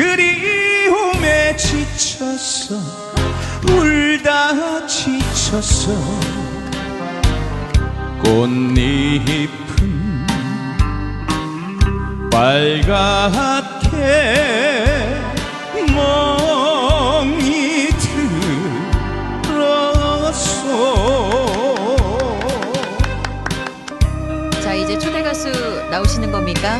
그리움에 지쳤어. 울다 지쳤어. 꽃잎은 빨갛게 이제 초대 가수 나오시는 겁니까?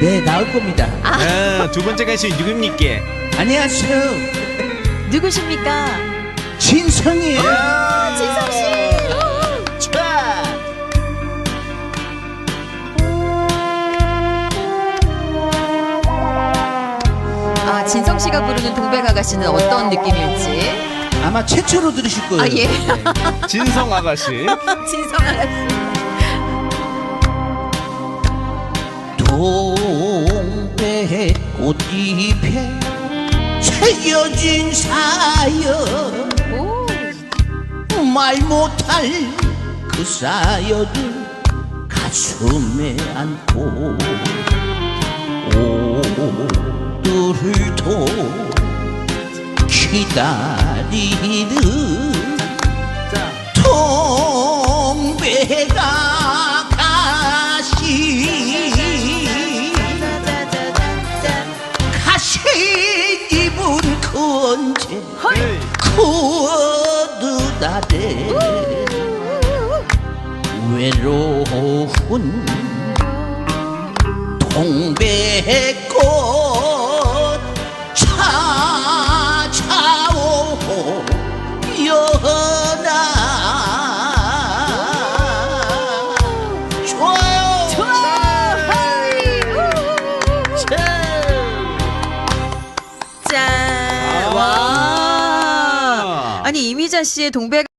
네 나올 겁니다. 아, 두 번째 가수 누굽니까? 안녕하세요. 누구십니까? 진성이에요. 진성 씨. 아 진성 씨가 부르는 동백 아가씨는 어떤 느낌일지. 아마 최초로 들으실 거예요. 아 예. 진성 아가씨. 진성 아가씨. 꽃잎에 새겨진 사연 오. 말 못할 그 사연을 가슴에 안고 오늘도 기다리는 동백아 가 외로운 동백꽃 찾아오 연아 좋아요. 짠. 와. 아니 이미자 씨의 동백